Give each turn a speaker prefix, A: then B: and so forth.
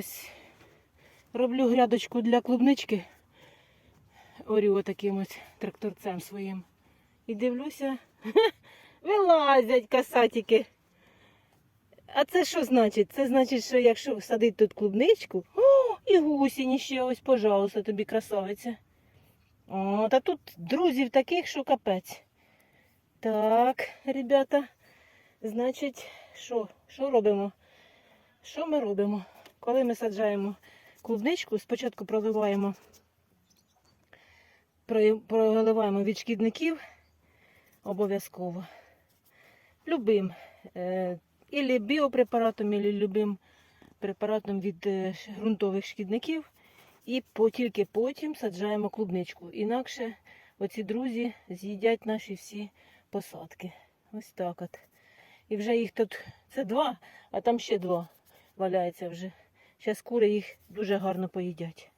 A: Ось роблю грядочку для клубнички. Орю таким ось тракторцем своїм. І дивлюся, вилазять касатики. А це що значить? Це значить, що якщо садити тут клубничку, о, і гусіні ще ось, пожалуйста, тобі красавиця. О, та тут друзів таких, що капець. Так, ребята, значить, що? Що робимо? Що ми робимо? Коли ми саджаємо клубничку, спочатку проливаємо, проливаємо від шкідників обов'язково. Любим. Е, ілі біопрепаратом, ілі любим препаратом від е, ґрунтових шкідників. І тільки потім саджаємо клубничку. Інакше оці друзі з'їдять наші всі посадки. Ось так от. І вже їх тут це два, а там ще два валяється вже. Зараз кури їх дуже гарно поїдять.